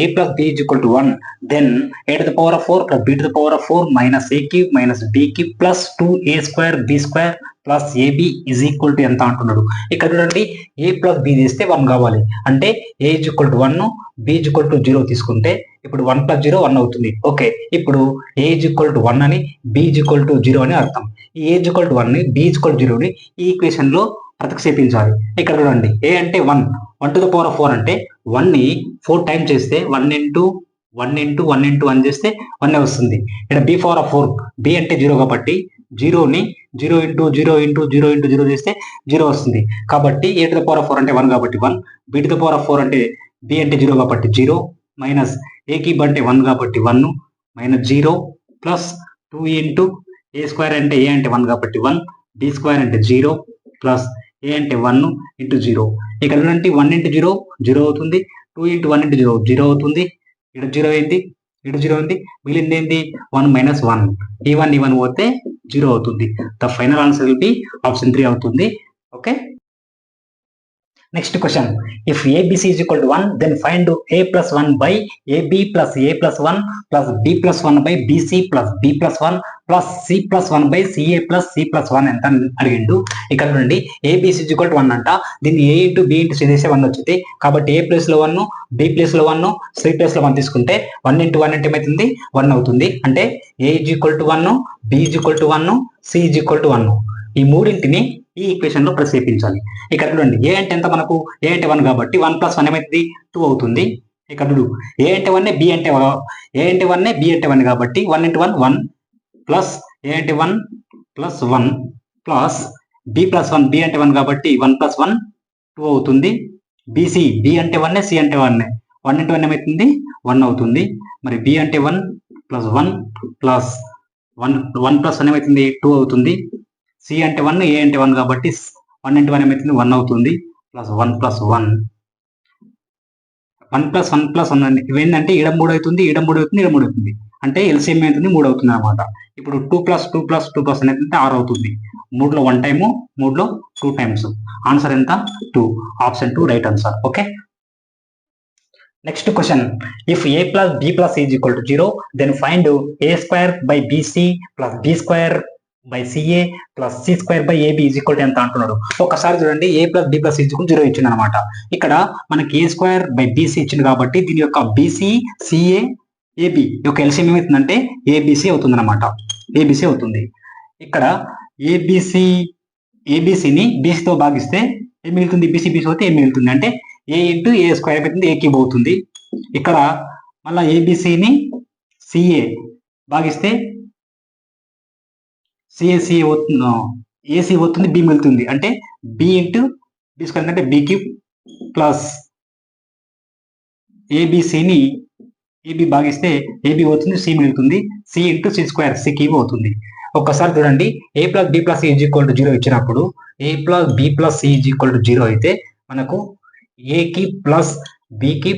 A plus B is equal to one then A to the power of four plus B to the power of four minus A cube minus B cube plus two A square B square plus AB is equal to ఎంత అంటున్నాడు? ఇక్కడ చూడండి A plus B తీస్తే one కావాలి. అంటే A is equal to one B is equal to zero తీసుకుంటే ఇప్పుడు one plus zero one అవుతుంది. ఓకే ఇప్పుడు A is equal to one అని B is equal to zero అని అర్థం. ఈ ఏజ్ ఈక్వల్ టు వన్ని బి ఈజ్ ఈక్వల్ జీరోని ఈ ఈక్వేషన్లో ప్రతిక్షేపించాలి ఇక్కడ చూడండి ఏ అంటే one one to the power of four అంటే వన్ని ఫోర్ టైం చేస్తే one into one into one into one చేస్తే వన్ వస్తుంది. ఇక్కడ B power of four B అంటే జీరో కాబట్టి జీరోని zero into zero into zero into zero చేస్తే జీరో వస్తుంది. కాబట్టి A to the power of four అంటే వన్ కాబట్టి one B to the power of four అంటే బి అంటే జీరో కాబట్టి జీరో మైనస్ ఏ క్యూబ్ అంటే వన్ కాబట్టి one minus zero plus two into A square అంటే ఏ అంటే వన్ కాబట్టి వన్ బి స్క్వేర్ అంటే జీరో ప్లస్ ఏ అంటే వన్ ఇంటూ జీరో ఇక్కడ చూడండి వన్ ఇంటూ జీరో జీరో అవుతుంది. Two into one into zero zero అవుతుంది. ఇటు జీరో అయింది ఇటు జీరో అయింది మిగిలింది ఏంటి? వన్ మైనస్ వన్ ఈ వన్ ఈ వన్ పోతే జీరో అవుతుంది. The final answer will be option three అవుతుంది. Okay next question if ABC is equal to one then find A plus one by AB plus A plus one plus B plus one by BC plus B plus one plus C plus one by CA plus C plus one ఎంత అని అడిగిండు. ఇక్కడ నుండి ABC is equal to one అంట. దీన్ని A into B into C చేసే one వచ్చింది. కాబట్టి ఏ ప్లస్లో వన్ బి ప్లస్లో వన్ సి ప్లస్లో వన్ తీసుకుంటే వన్ ఇంటూ వన్ అంటే ఏమవుతుంది వన్ అవుతుంది. అంటే A is equal to one B is equal to one C is equal to one ఈ మూడింటిని ఈ ఈక్వేషన్లో ప్రసేపించాలి ఇక్కడ చూడండి ఏ అంటే ఎంత మనకు? ఏ అంటే వన్ కాబట్టి వన్ ప్లస్ వన్ ఏమైతుంది? టూ అవుతుంది. ఇక్కడ చూడు ఏ అంటే వన్ బి అంటే ఏ అంటే వన్ బి అంటే వన్ కాబట్టి one into one one plus A అంటే one plus one plus B plus one B అంటే వన్ కాబట్టి వన్ ప్లస్ వన్ టూ అవుతుంది. బీసీ బి అంటే వన్ సి అంటే వన్ వన్ ఇంటూ వన్ ఏమవుతుంది వన్ అవుతుంది. మరి బి అంటే one plus one plus one one plus one ఏమవుతుంది టూ అవుతుంది. సి అంటే వన్ ఏ అంటే వన్ కాబట్టి వన్ ఇంటూ వన్ ఏమవుతుంది వన్ అవుతుంది. Plus one plus one one plus one plus one అండి ఇవేంటంటే ఈడ మూడు అవుతుంది ఈడ మూడు అవుతుంది ఈడ మూడు అవుతుంది. అంటే ఎల్సిఎం అవుతుంది మూడు అవుతుంది అనమాట ఇప్పుడు two plus two plus two plus అనేది ఆరు అవుతుంది. మూడులో వన్ టైము మూడులో టూ టైమ్స్ ఆన్సర్ ఎంత? Two option two right answer okay next question if A plus B plus is equal to zero then find A square by BC plus B square by CA plus C square by AB is equal to ఎంత అంటున్నాడు? ఒకసారి చూడండి A plus B plus is zero ఇచ్చింది అనమాట ఇక్కడ మనకి ఏ square by BC ఇచ్చింది కాబట్టి దీని యొక్క బీసీ సిఏ ఏబి యొక్క ఎల్సిఎం ఏమవుతుందంటే ఏబిసి అవుతుంది అనమాట ఏబిసి అవుతుంది. ఇక్కడ ఏబిసి ఏబిసిని బీసీతో భాగిస్తే ఏం మిగులుతుంది? బీసీ బీసీ అయితే ఏం మిగులుతుంది? అంటే ఏ ఇంటూ ఏ స్క్వేర్ అవుతుంది ఏ క్యూబ్ అవుతుంది. ఇక్కడ మళ్ళీ ఏబిసిని సిఏ భాగిస్తే C A C A C పోతుంది బి మిగులుతుంది. అంటే బి ఇంటూ బి స్క్వేర్ అంటే బి క్యూబ్ ప్లస్ ఏబిసిని ఏబి భాగిస్తే ఏబి అవుతుంది సి మిగులుతుంది. C into C square C cube అవుతుంది. ఒక్కసారి చూడండి. A plus B plus is equal to zero ఇచ్చినప్పుడు A plus B plus C is equal to zero అయితే మనకు ఏకి ప్లస్ బికి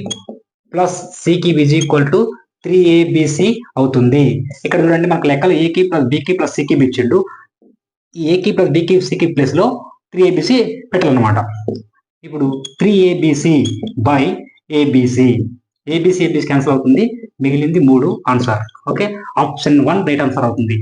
ప్లస్ సికి is equal to three ABC అవుతుంది. ఇక్కడ చూడండి మనకు లెక్కలు ఏకి ప్లస్ బికి ప్లస్ సికి ఇచ్చిండు. ఈ ఏకి ప్లస్ బికి సికి ప్లేస్లో త్రీ ఏబిసి పెట్టాలన్నమాట. ఇప్పుడు three ABC by ABC ABC ABC cancel అవుతుంది. మిగిలింది మూడు answer. Okay? Option one right answer అవుతుంది.